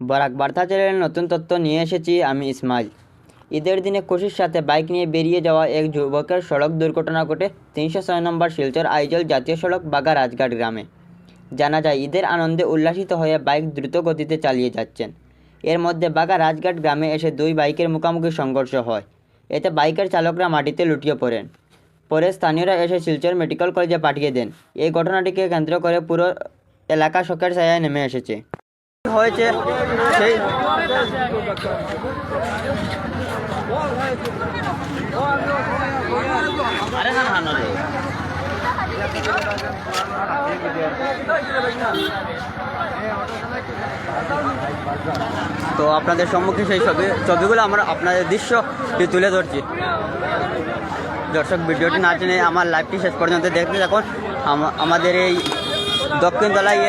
বরাক বার্তা চ্যানেলের নতুন তথ্য নিয়ে এসেছি আমি ইসমাইল। ঈদের দিনে খুশির সাথে বাইক নিয়ে বেরিয়ে যাওয়া এক যুবকের সড়ক দুর্ঘটনা ঘটে তিনশো ছয় নম্বর শিলচর আইজল জাতীয় সড়ক বাগা রাজঘাট গ্রামে। জানা যায়, ঈদের আনন্দে উল্লাসিত হয়ে বাইক দ্রুত গতিতে চালিয়ে যাচ্ছেন। এর মধ্যে বাগা রাজঘাট গ্রামে এসে দুই বাইকের মুখোমুখি সংঘর্ষ হয়। এতে বাইকের চালকরা মাটিতে লুটিয়ে পড়েন। পরে স্থানীয়রা এসে শিলচর মেডিকেল কলেজে পাঠিয়ে দেন। এই ঘটনাটিকে কেন্দ্র করে পুরো এলাকা শোকের ছায়ায় নেমে এসেছে। হয়েছে সেই তো আপনাদের সম্মুখে সেই ছবি ছবিগুলো আমরা আপনাদের দৃশ্য তুলে ধরছি। দর্শক ভিডিওটি না জেনে আমার লাইভটি শেষ পর্যন্ত দেখতে থাকুন। আমাদের এই দক্ষিণতলায়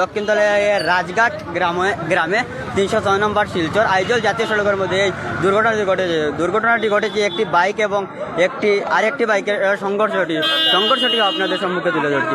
দক্ষিণতলায় রাজঘাট গ্রামে গ্রামে তিনশো ছয় নম্বর শিলচর আইজল জাতীয় সড়কের মধ্যে এই দুর্ঘটনাটি ঘটেছে। দুর্ঘটনাটি ঘটেছে একটি বাইক এবং একটি, আরেকটি বাইকের সংঘর্ষটি। সংঘর্ষটি আপনাদের সম্মুখে তুলে ধরছি।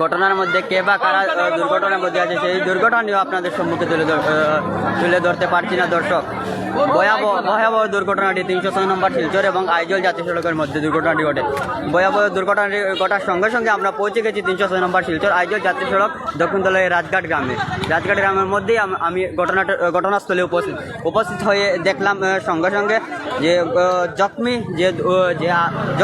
ঘটনার মধ্যে কে বা কারা দুর্ঘটনার মধ্যে আছে, সেই দুর্ঘটনাটিও আপনাদের সম্মুখে তুলে তুলে ধরতে পারছি না, দর্শক। ভয়াবহ ভয়াবহ দুর্ঘটনাটি তিনশো ছয় নম্বর শিলচর এবং আইজল জাতীয় সড়কের মধ্যে দুর্ঘটনাটি ঘটে। ভয়াবহ দুর্ঘটনাটি ঘটার সঙ্গে সঙ্গে আমরা পৌঁছে গেছি তিনশো ছয় নম্বর শিলচর আইজল জাতীয় সড়ক দক্ষিণতলায় রাজঘাট গ্রামে। রাজঘাট গ্রামের মধ্যেই আমি ঘটনাটা ঘটনাস্থলে উপস্থিত উপস্থিত হয়ে দেখলাম সঙ্গে সঙ্গে যে জখমি, যে